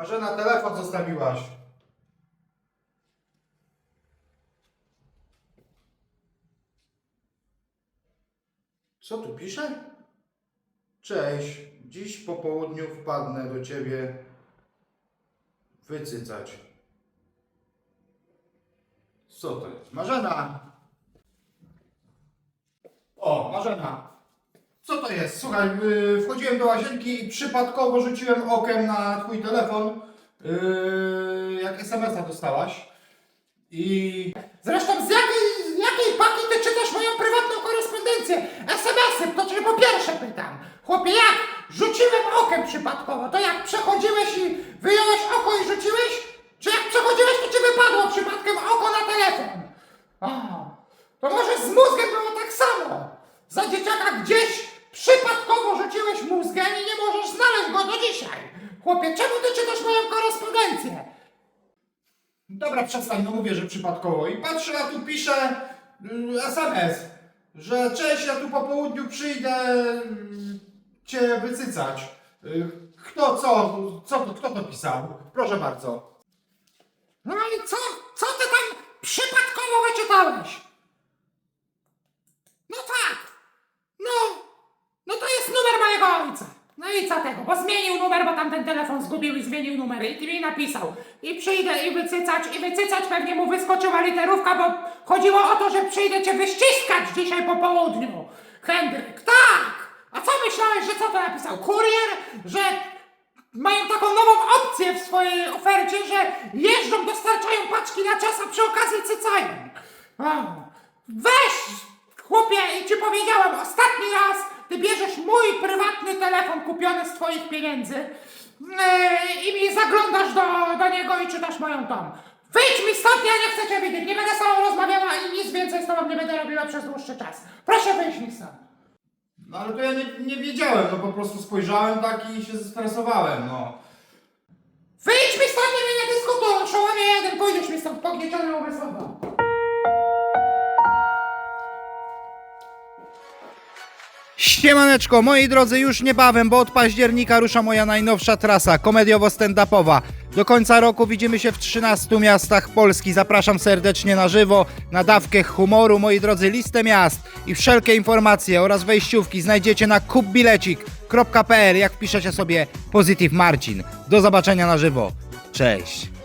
Marzena, telefon zostawiłaś. Co tu pisze? Cześć, dziś po południu wpadnę do ciebie wycycać. Co to jest? Marzena! O, Marzena! Co to jest? Słuchaj, yy, wchodziłem do łazienki i przypadkowo rzuciłem okiem na twój telefon, yy, jak SMS-a dostałaś. I... Zresztą z jakiej, z jakiej paki ty czytasz moją prywatną korespondencję? SMS-em, to cię po pierwsze pytam. Chłopie, jak rzuciłem okiem przypadkowo, to jak przechodziłeś i wyjąłeś oko i rzuciłeś? Czy jak przechodziłeś, to ci wypadło przypadkiem oko na telefon? A, to może z mózgiem było tak samo. Za dzieciaka gdzieś przypadkowo rzuciłeś mózgiem i nie możesz znaleźć go do dzisiaj. Chłopie, czemu ty czytasz moją korespondencję? Dobra, przestań, no mówię, że przypadkowo. I patrzę, a tu pisze SMS, że cześć, ja tu po południu przyjdę yy, cię wycycać. Yy, kto, co, co to, kto to pisał? Proszę bardzo. No i co? Co ty tam przypadkowo wyczytałeś? No tak. No. No to jest numer mojego ojca. No i co tego? Bo zmienił numer, bo tamten telefon zgubił i zmienił numer. I mi napisał. I przyjdę i wycycać, i wycycać pewnie mu wyskoczyła literówka, bo chodziło o to, że przyjdę cię wyściskać dzisiaj po południu. Henryk, tak! A co myślałeś, że co to napisał? Kurier? Że mają taką nową opcję w swojej ofercie, że jeżdżą, dostarczają paczki na czas, a przy okazji cycają. Weź, chłopie, i ci powiedziałem, ostatni raz ty bierzesz mój prywatny telefon kupiony z twoich pieniędzy yy, i mi zaglądasz do, do niego i czytasz moją tom. Wyjdź mi stąd, ja nie chcę cię widzieć, nie będę z tobą rozmawiała i nic więcej z tobą nie będę robiła przez dłuższy czas. Proszę wyjść mi stąd. No ale to ja nie, nie wiedziałem, no po prostu spojrzałem tak i się zestresowałem, no. Wyjdź mi stąd, nie, nie dyskutuj, szołomie jeden, pójdziesz mi stąd, pognieciony umysłowo. Siemaneczko, moi drodzy, już niebawem, bo od października rusza moja najnowsza trasa komediowo-stand-upowa. Do końca roku widzimy się w 13 miastach Polski. Zapraszam serdecznie na żywo, na dawkę humoru. Moi drodzy, listę miast i wszelkie informacje oraz wejściówki znajdziecie na kupbilecik.pl jak wpiszecie sobie Positive Marcin. Do zobaczenia na żywo. Cześć.